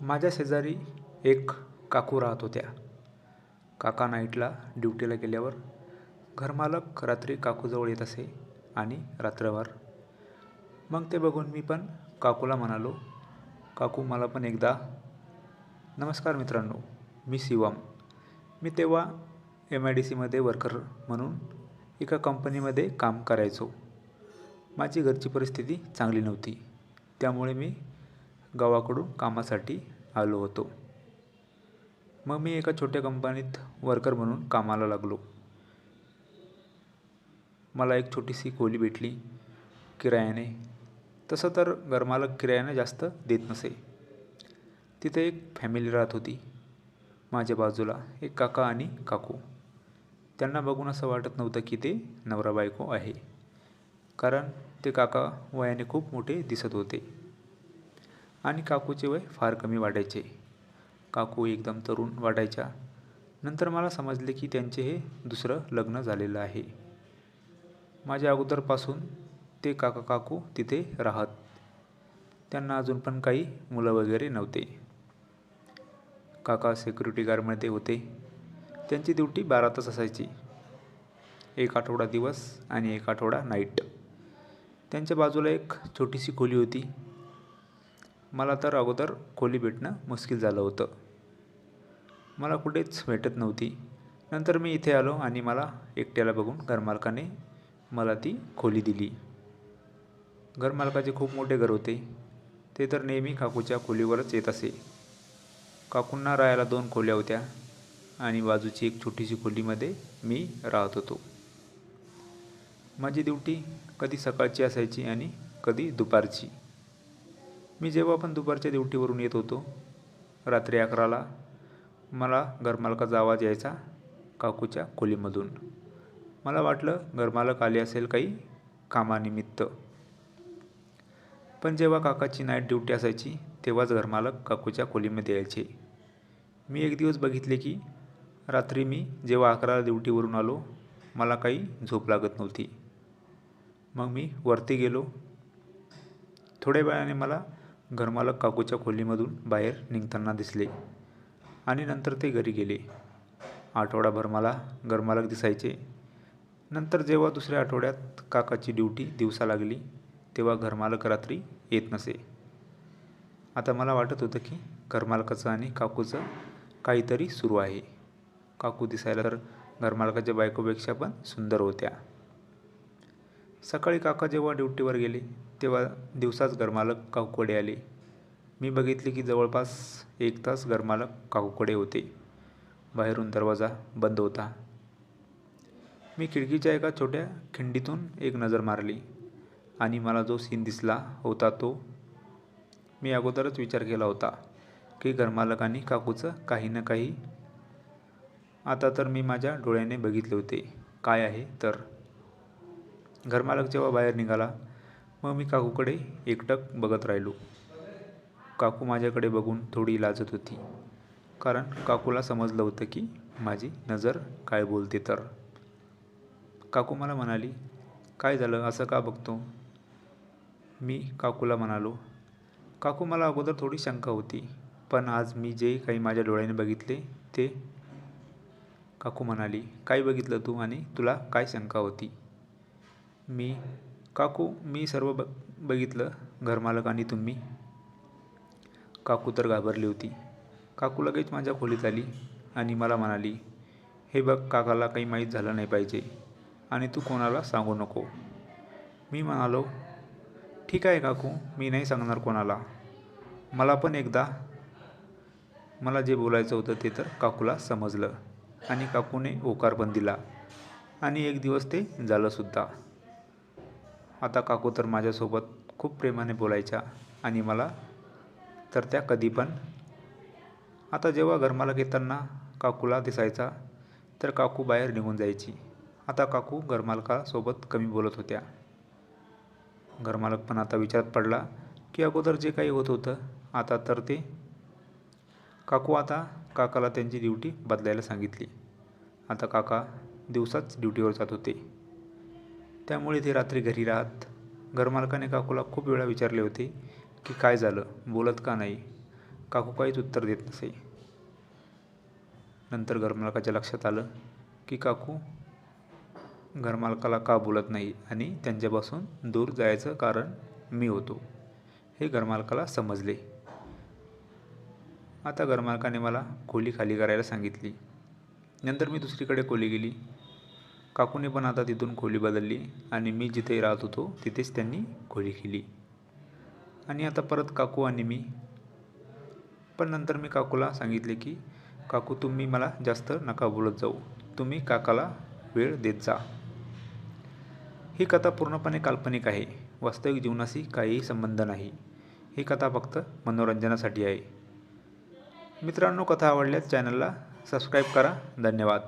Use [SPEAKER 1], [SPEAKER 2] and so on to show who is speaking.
[SPEAKER 1] माझ्या शेजारी एक काकू राहत होत्या. काका नाईटला ड्युटीला गेल्यावर घरमालक रात्री काकूजवळ येत असे आणि रात्रभर. मग ते बघून मी पण काकूला म्हणालो काकू मला पण एकदा नमस्कार मित्रांनो मी शिवम. मी तेव्हा एम आय डी सीमध्ये वर्कर म्हणून एका कंपनीमध्ये काम करायचो. माझी घरची परिस्थिती चांगली नव्हती. त्यामुळे मी गावाकडून कामासाठी आलो होतो. मग मी एका छोट्या कंपनीत वर्कर म्हणून कामाला लागलो. मला एक छोटीशी खोली भेटली. किरायाने. तसं तर घरमालक किरायाने जास्त देत नसे. तिथे एक फॅमिली राहत होती. माझ्या बाजूला एक काका आणि काकू. त्यांना बघून असं वाटत नव्हतं की ते नवरा बायको आहे. कारण ते काका वयाने खूप मोठे दिसत होते. आणि काकूचे वय फार कमी वाटायचे काकू एकदम तरुण वाटायच्या नंतर मला समजले की त्यांचे हे दुसरं लग्न झालेलं आहे. माझ्या अगोदरपासून ते काका काकू तिथे राहत. त्यांना अजून पण काही मुलं वगैरे नव्हते. काका सिक्युरिटी गार्डमध्ये होते. त्यांची ड्युटी बारा तास असायची. एक आठवडा दिवस आणि एक आठवडा नाईट त्यांच्या बाजूला एक छोटीशी खोली होती. मला तर अगोदर खोली भेटणं मुश्किल झालं होतं. मला कुठेच भेटत नव्हती. नंतर मी इथे आलो आणि मला एकट्याला बघून घरमालकाने मला ती खोली दिली. घरमालकाचे खूप मोठे घर होते. ते तर नेहमी काकूच्या खोलीवरच येत असे. काकूंना राहायला दोन खोल्या होत्या आणि बाजूची एक छोटीशी खोलीमध्ये मी राहत होतो. माझी ड्युटी कधी सकाळची असायची आणि कधी दुपारची. मी जेव्हा पण दुपारच्या ड्युटीवरून येत होतो रात्री अकराला मला घरमालकाचा आवाज यायचा काकूच्या खोलीमधून. मला वाटलं घरमालक आले असेल काही कामानिमित्त. पण जेव्हा काकाची नाईट ड्युटी असायची तेव्हाच घरमालक काकूच्या खोलीमध्ये यायचे. मी एक दिवस बघितले की रात्री मी जेव्हा अकराला ड्युटीवरून आलो मला काही झोप लागत नव्हती. मग मी वरती गेलो. थोड्या वेळाने मला घरमालक काकूच्या खोलीमधून बाहेर निघताना दिसले आणि नंतर ते घरी गेले. आठवडाभर मला घरमालक दिसायचे. नंतर जेव्हा दुसऱ्या आठवड्यात काकाची ड्युटी दिवसा लागली तेव्हा घरमालक रात्री येत नसे. आता मला वाटत होतं की घरमालकाचं आणि काकूचं काहीतरी सुरू आहे. काकू दिसायला तर घरमालकाच्या बायकोपेक्षा पण सुंदर होत्या. सकाळी काका जेव्हा ड्युटीवर गेले तेव्हा दिवसाच घरमालक काकूकडे आले. मी बघितले की जवळपास एक तास घरमालक काकूकडे होते. बाहेरून दरवाजा बंद होता. मी खिडकीच्या एका छोट्या खिंडीतून एक नजर मारली आणि मला जो सीन दिसला होता तो मी अगोदरच विचार केला होता की घरमालक आणि काकूचं काही ना काही आता तर मी माझ्या डोळ्याने बघितले होते. काय आहे तर? घरमालक जेव्हा बाहेर निघाला मग मी काकूकडे एकटक बघत राहिलो. काकू माझ्याकडे बघून थोडी लाजत होती. कारण काकूला समजलं होतं की माझी नजर काय बोलते तर. काकू मला म्हणाली काय झालं? असं का बघतो? मी काकूला म्हणालो काकू मला अगोदर थोडी शंका होती पण आज मी जे काही माझ्या डोळ्याने बघितले ते काकू म्हणाली काय बघितलं तू आणि तुला काय शंका होती? मी काकू मी सर्व ब बघितलं घरमालक आणि तुम्ही. काकू तर घाबरली होती. काकू लगेच माझ्या खोलीत आली आणि मला म्हणाली हे बघ काकाला काही माहीत झालं नाही पाहिजे आणि तू कोणाला सांगू नको. मी म्हणालो ठीक आहे काकू मी नाही सांगणार कोणाला. मला पण एकदा मला जे बोलायचं होतं ते तर काकूला समजलं आणि काकूने होकार पण दिला आणि एक दिवस ते झालंसुद्धा आता काकू तर माझ्यासोबत खूप प्रेमाने बोलायच्या आणि मला तर त्या कधी पण. आता जेव्हा घरमालक येताना काकूला दिसायचा तर काकू बाहेर निघून जायची. आता काकू घरमालकासोबत कमी बोलत होत्या. घरमालक पण आता विचारात पडला की अगोदर जे काही होत होतं आता तर ते. काकू आता काकाला त्यांची ड्युटी बदलायला सांगितली. आता काका दिवसाच ड्युटीवर जात होते. त्यामुळे ते रात्री घरी राहत. घरमालकाने काकूला खूप वेळा विचारले होते की काय झालं बोलत का नाही? काकू काहीच उत्तर देत नसे. नंतर घरमालकाच्या लक्षात आलं की काकू घरमालकाला का बोलत नाही आणि त्यांच्यापासून दूर जायचं कारण मी होतो हे घरमालकाला समजले. आता घरमालकाने मला खोली खाली करायला सांगितली. नंतर मी दुसरीकडे खोली गेली. काकूने पण आता तिथून खोली बदलली आणि मी जिथे राहत होतो तिथेच त्यांनी खोली केली. आणि आता परत काकू आणि मी. पण नंतर मी काकूला सांगितले की काकू तुम्ही मला जास्त नका बोलत जाऊ. तुम्ही काकाला वेळ देत जा. ही कथा पूर्णपणे काल्पनिक आहे. वास्तविक जीवनाशी काहीही संबंध नाही. ही कथा फक्त मनोरंजनासाठी आहे. मित्रांनो कथा आवडल्यास चॅनलला सबस्क्राईब करा. धन्यवाद.